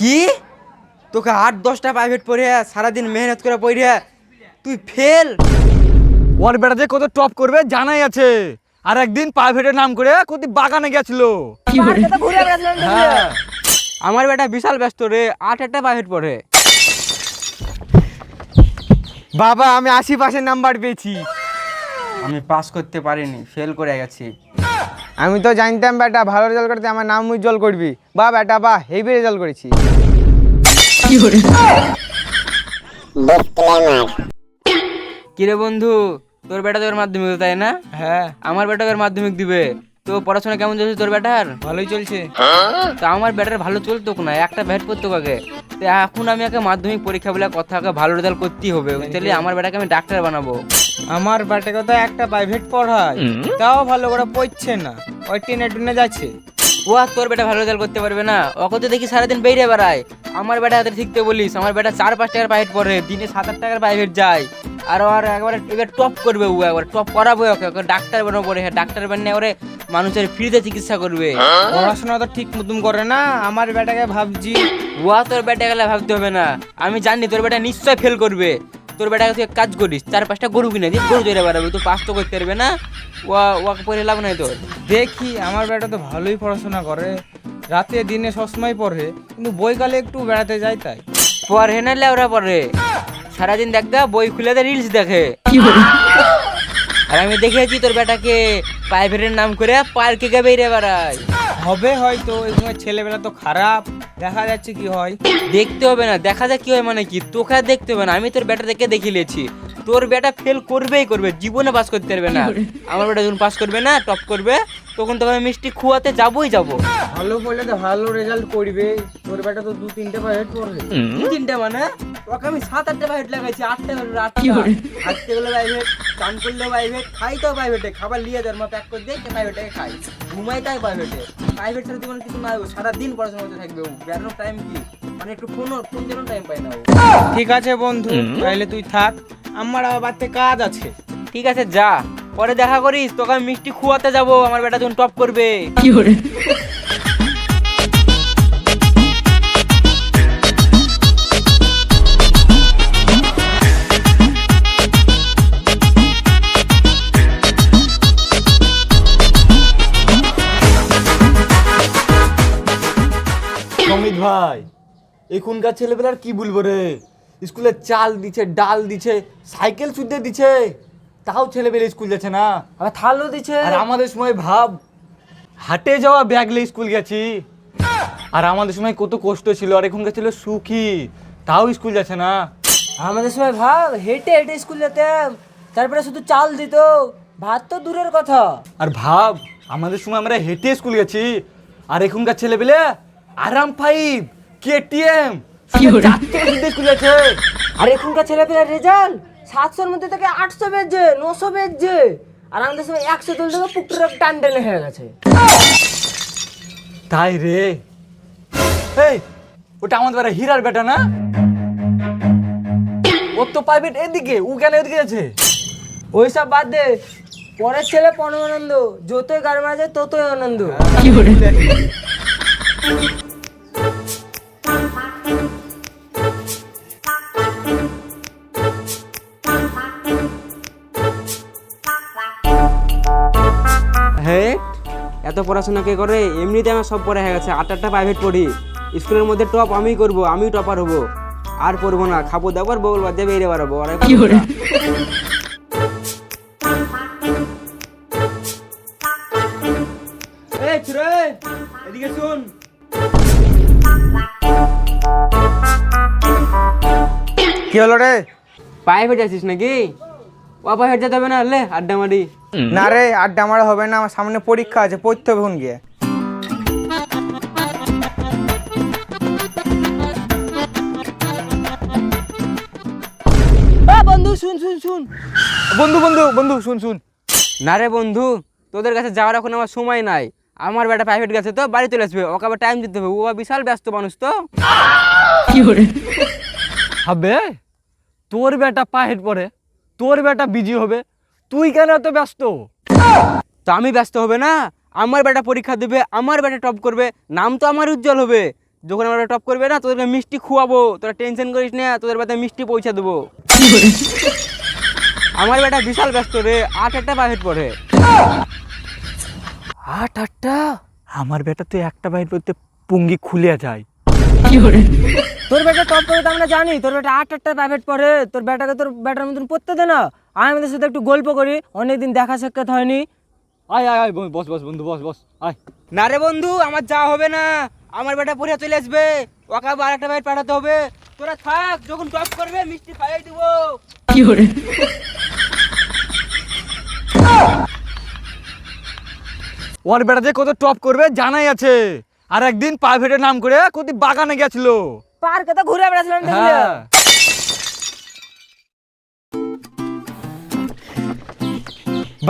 কি? তোকে আট দশটা প্রাইভেট পড়ে সারাদিন মেহনত করে পড়ে তুই ফেল ওর যে কত টপ করবে জানাই আছে। আর একদিন প্রাইভেটের নাম করে কত বাগানে গেছিল। হ্যাঁ। আমার বেটা বিশাল ব্যস্ত রে আট একটা প্রাইভেট পড়ে। বাবা আমি আশি পার্সেন্ট নাম্বার পেয়েছি। আমি পাস করতে পারিনি ফেল করে গেছি। আমি তো জানতাম বেটা ভালো রেজাল্ট করতে আমার নাম উজ্জ্বল করবি। বা বেটা বা হেভি রেজাল্ট করেছি। কিরে বন্ধু তোর বেটা তোর মাধ্যমিক তাই না? হ্যাঁ। আমার বেটা তোর মাধ্যমিক দিবে? তো পড়াশোনা কেমন চলছে তোর বেটার ভালোই চলছে। তো আমার ব্যাটার ভালো চলতো না একটা ব্যাট করতো আগে। তো এখন আমি আগে মাধ্যমিক পরীক্ষা বলে কথা আগে ভালো রেজাল্ট করতেই হবে। তাহলে আমার বেটাকে আমি ডাক্তার বানাবো। আমার বেটাকে তো একটা প্রাইভেট পড়ায় তাও ভালো করে পড়ছে না। ওই টেনে টুনে যাচ্ছে। ও আর তোর বেটা ভালো রেজাল্ট করতে পারবে না। ওকে তো দেখি সারাদিন বেরিয়ে বেড়ায়। আমার বেটা হাতে শিখতে বলিস আমার বেটা চার পাঁচ টাকার প্রাইভেট পড়ে দিনে সাত আট টাকার প্রাইভেট যায়। আর আর একবারে এবার টপ করবে ও একবার টপ করাবো ওকে ওকে ডাক্তার বানাবো পরে হ্যাঁ ডাক্তার বানিয়ে ওরে মানুষের ফ্রিতে চিকিৎসা করবে। পড়াশোনা তো ঠিক মতন করে না আমার বেটাকে ভাবছি ও তোর বেটা গেলে ভাবতে হবে না। আমি জানি তোর বেটা নিশ্চয় ফেল করবে। তোর বেটাকে তুই কাজ করিস চার পাঁচটা গরু কিনে দিস গরু চড়ে বেড়াবে তুই পাস তো করতে পারবে না। ও ওকে পরে লাভ নাই তোর। দেখি আমার বেটা তো ভালোই পড়াশোনা করে রাতে দিনে সবসময় পড়ে কিন্তু বইকালে একটু বেড়াতে যায় তাই। পরে না লেওরা পরে সারাদিন দেখ বই খুলে দে রিলস দেখে। আর আমি দেখেছি তোর বেটাকে প্রাইভেটের নাম করে পার্কে গে বেড়ে বেড়ায় হবে হয়তো এই সময় ছেলেবেলা তো খারাপ দেখা যাচ্ছে কি হয়। দেখতে হবে না দেখা যাক কি হয় মানে কি তোকে দেখতে হবে না আমি তোর বেটা দেখে দেখে নিয়েছি তোর বেটা ফেল করবেই করবে জীবনে পাস করতে পারবে না। আমার বেটা যখন পাস করবে না টপ করবে তখন তোকে আমি মিষ্টি খুয়াতে যাবোই যাব। ভালো পড়লে তো ভালো রেজাল্ট করবে। তোর বেটা তো দু তিনটে প্রাইভেট পড়বে দু তিনটা মানে? তোকে আমি সাত আটটা প্রাইভেট লাগাইছি আটটা হলো আটটা হাঁটতে গেলে প্রাইভেট চান করলে প্রাইভেট খাই তো প্রাইভেটে খাবার নিয়ে দেয় প্যাক করে দিয়ে প্রাইভেটে খাই। ঘুমাই তাই প্রাইভেটে প্রাইভেট ছাড়া জীবনে কিছু না সারাদিন পড়াশোনা করতে থাকবে ও। বেড়ানোর টাইম কি? মানে একটু ফোন ফোন দেওয়ার টাইম পাই না ও। ঠিক আছে বন্ধু তাহলে তুই থাক। আমার আবার বাড়িতে কাজ আছে। ঠিক আছে যা। পরে দেখা করিস তোকে আমি মিষ্টি খুয়াতে যাব আমার বেটা যখন টপ করবে। কি করে? অমিত ভাই এখনকার ছেলেবেলার কি বলব রে? স্কুলে চাল দিছে ডাল দিছে সাইকেল সুদ্ধে দিছে তাও ছেলেবেলে স্কুল যাচ্ছে না। আবার থালও দিচ্ছে। আর আমাদের সময় ভাব হাটে যাওয়া ব্যাগ নিয়ে স্কুল গেছি। আর আমাদের সময় কত কষ্ট ছিল আর এখনকার ছেলে সুখী তাও স্কুল যাচ্ছে না। আমাদের সময় ভাব হেঁটে হেঁটে স্কুল যেতাম তারপরে শুধু চাল দিত ভাত তো দূরের কথা। আর ভাব আমাদের সময় আমরা হেঁটে স্কুল গেছি। আর এখনকার ছেলেবেলে আরাম ফাইভ কেটিএম যাচ্ছে আর এখনকার ছেলেপেলের রেজাল্ট সাতশোর মধ্যে থেকে আটশো বেজছে নশো বেজছে আর আমাদের সময় একশো তুলতে পুকুরে টান টেনে হয়ে গেছে। তাই রে। এই ওটা আমাদের বেটা হীরার বেটা না? ওর তো প্রাইভেট এদিকে ও কেন এদিকে আছে ওইসব বাদ দে। পরের ছেলে পরমানন্দ যতই গাড়ি মারা যায় ততই আনন্দ। হ্যাঁ? এত পড়াশোনা কে করে? এমনিতে আমার সব পড়া হয়ে গেছে। আট আটটা প্রাইভেট পড়ি। স্কুলের মধ্যে টপ আমিই করব আমি টপার হব। আর পড়ব না। খাব দাবার বল বাদ দিয়ে বেরিয়ে বেড়াবো। আর এদিকে শুন। কি হলো রে? প্রাইভেট আছিস নাকি? ও প্রাইভেট যেতে হবে না লে আড্ডা মারি। না রে আড্ডা মারা হবে না আমার সামনে পরীক্ষা আছে পড়তে হবে এখন গিয়ে। বন্ধু শুন শুন শুন। বন্ধু বন্ধু বন্ধু শুন শুন। না রে বন্ধু তোদের কাছে যাওয়ার এখন আমার সময় নাই। আমার বেটা প্রাইভেট গেছে তো বাড়ি চলে আসবে ওকে আবার টাইম দিতে হবে ও বিশাল ব্যস্ত মানুষ তো। কি হবে তোর বেটা পাহেট পরে তোর বেটা বিজি হবে তুই কেন এত ব্যস্ত? তো আমি ব্যস্ত হবে না আমার বেটা পরীক্ষা দেবে আমার বেটা টপ করবে নাম তো আমার উজ্জ্বল হবে। যখন আমরা টপ করবে না তোদেরকে মিষ্টি খুয়াবো তোরা টেনশন করিস না তোদের বাড়িতে মিষ্টি পৌঁছে দেবো। আমার বেটা বিশাল ব্যস্ত রে আট আটটা প্রাইভেট পড়ে। আট আটটা? আমার বেটা তো একটা বাইর করতে পুঙ্গি খুলে যায়। তোর বেটা টপ করে তো আমরা জানি তোর বেটা আট আটটা প্রাইভেট পড়ে তোর বেটাকে তোর বেটার মতন পড়তে দে না। আমি আমাদের সাথে একটু গল্প করি অনেকদিন দেখা সাক্ষাৎ হয়নি। আয় আয় আয় বস বস বন্ধু বস বস আয়। না রে বন্ধু আমার যাওয়া হবে না। আমার বেটা পড়ে চলে আসবে। ওকে আবার আরেকটা বাইট পাঠাতে হবে। তোরা থাক যখন টপ করবে মিষ্টি খাইয়ে দিব। ওর বেটা যে কত টপ করবে জানাই আছে। আর একদিন প্রাইভেটের নাম করে কোথায় বাগানে গেছিল। পার্কে তো ঘুরে বেড়াচ্ছিলাম হ্যাঁ।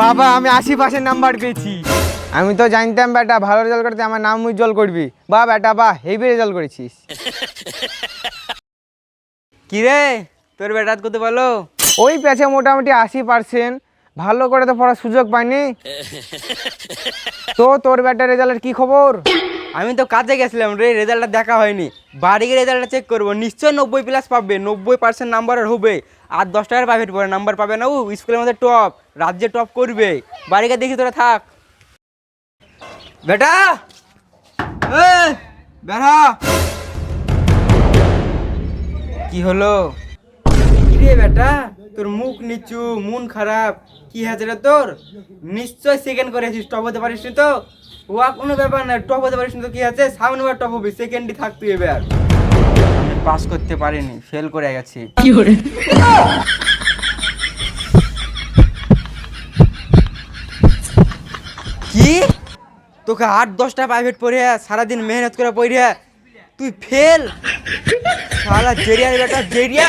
বাবা আমি আশি পার্সেন্ট নাম্বার পেয়েছি। আমি তো জানতাম বেটা ভালো রেজাল্ট করতে আমার নাম উজ্জ্বল করবি। বা বেটা বা হেভি রেজাল্ট করেছিস। কি রে তোর বেটা করতে বলো ওই পেছে মোটামুটি আশি পার্সেন্ট ভালো করে তো পড়ার সুযোগ পাইনি। তো তোর বেটার রেজাল্টের কি খবর? আমি তো কাজে গেছিলাম রে রেজাল্টটা দেখা হয়নি। বাড়ি গিয়ে রেজাল্টটা চেক করব। নিশ্চয় নব্বই প্লাস পাবে, নব্বই পার্সেন্ট নাম্বারের হবে। আর দশ টাকার প্রাইভেট পড়ে নাম্বার পাবে না ও স্কুলের মধ্যে টপ রাজ্যে টপ করবে। বাড়ি গিয়ে দেখি তোরা থাক। বেটা! বেটা কি হলো? রে বেটা? তোর মুখ নিচু, মন খারাপ, কি হয়েছে তোর? নিশ্চয় সেকেন্ড করেছিস টপ হতে পারিস তো? ওয়া কোনো ব্যাপার না টপ হতে পারিস নি তো কি আছে সামনে বার টপ হবি সেকেন্ডই থাক তুই এবার আমি পাস করতে পারিনি ফেল করে গেছি কি করে কি তোকে আট দশটা প্রাইভেট পড়ে সারাদিন মেহনত করে পড়ে তুই ফেল সারা জেরিয়ার বেটা জেরিয়া